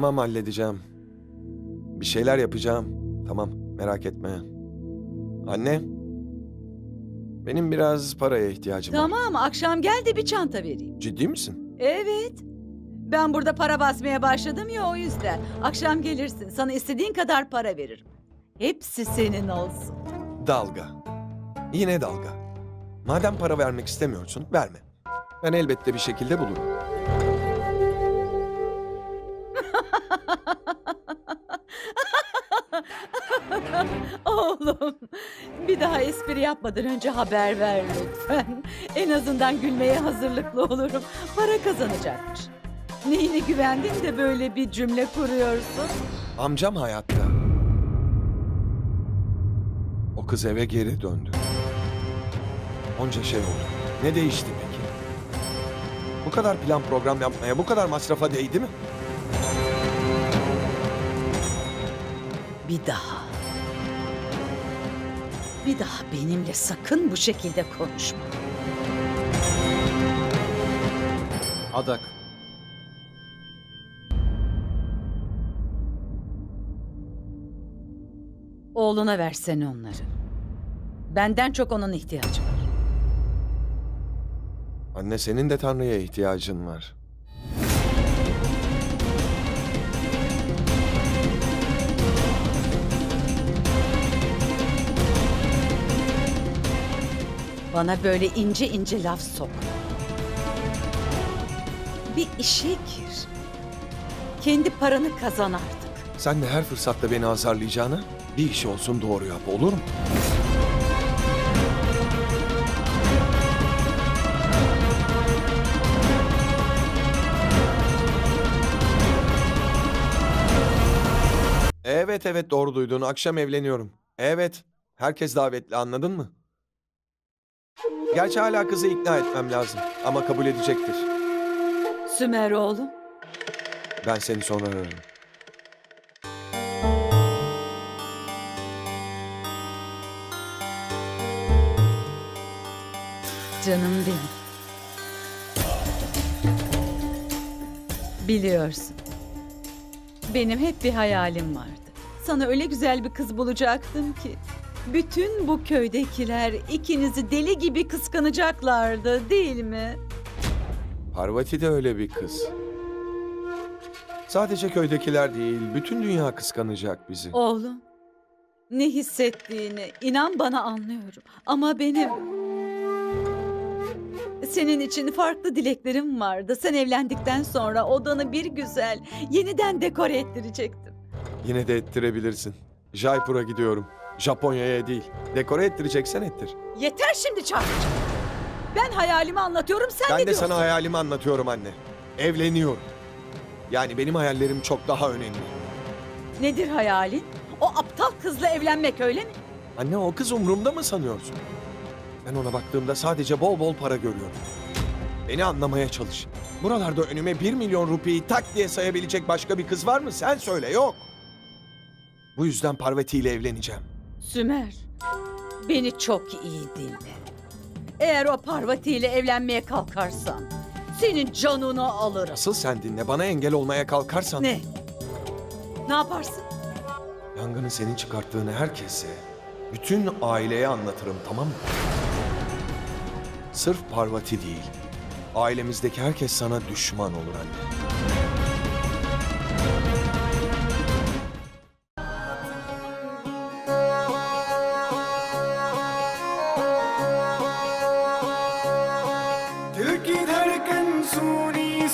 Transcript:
Tamam halledeceğim. Bir şeyler yapacağım. Tamam merak etme. Anne. Benim biraz paraya ihtiyacım var. Tamam akşam gel de bir çanta vereyim. Ciddi misin? Evet. Ben burada para basmaya başladım ya o yüzden. Akşam gelirsin sana istediğin kadar para veririm. Hepsi senin olsun. Dalga. Yine dalga. Madem para vermek istemiyorsun verme. Ben elbette bir şekilde bulurum. Oğlum bir daha espri yapmadan önce haber ver lütfen. En azından gülmeye hazırlıklı olurum. Para kazanacakmış. Neyine güvendin de böyle bir cümle kuruyorsun? Amcam hayatta. O kız eve geri döndü. Onca şey oldu. Ne değişti peki? Bu kadar plan program yapmaya, bu kadar masrafa değdi mi? Bir daha. Bir daha benimle sakın bu şekilde konuşma. Adak. Oğluna versene onları. Benden çok onun ihtiyacı var. Anne senin de Tanrı'ya ihtiyacın var. Bana böyle ince ince laf sok. Bir işe gir. Kendi paranı kazan artık. Sen de her fırsatta beni azarlayacağına bir iş olsun doğru yap olur mu? Evet evet doğru duydun. Akşam evleniyorum. Evet. Herkes davetli anladın mı? Gerçi hala kızı ikna etmem lazım. Ama kabul edecektir. Sümer oğlum. Ben seni sonra ararım. Canım benim. Biliyorsun. Benim hep bir hayalim vardı. Sana öyle güzel bir kız bulacaktım ki. Bütün bu köydekiler ikinizi deli gibi kıskanacaklardı değil mi? Parvati de öyle bir kız. Sadece köydekiler değil, bütün dünya kıskanacak bizi. Oğlum, ne hissettiğini inan bana anlıyorum. Ama benim... Senin için farklı dileklerim vardı. Sen evlendikten sonra odanı bir güzel yeniden dekore ettirecektim. Yine de ettirebilirsin. Jaipur'a gidiyorum. Japonya'ya değil. Dekore ettireceksen ettir. Yeter şimdi çağıracağım. Ben hayalimi anlatıyorum sen ben ne de diyorsun? sana hayalimi anlatıyorum anne. Evleniyorum. Yani benim hayallerim çok daha önemli. Nedir hayalin? O aptal kızla evlenmek öyle mi? Anne o kız umurumda mı sanıyorsun? Ben ona baktığımda sadece bol bol para görüyorum. Beni anlamaya çalış. Buralarda önüme bir milyon rupiyi tak diye sayabilecek başka bir kız var mı? Sen söyle yok. Bu yüzden Parvati ile evleneceğim. Sümer, beni çok iyi dinle. Eğer o Parvati ile evlenmeye kalkarsan senin canını alırım. Asıl sen dinle. Bana engel olmaya kalkarsan... Ne? Ne yaparsın? Yangını senin çıkarttığını herkese, bütün aileye anlatırım tamam mı? Sırf Parvati değil, ailemizdeki herkes sana düşman olur anne. 祝你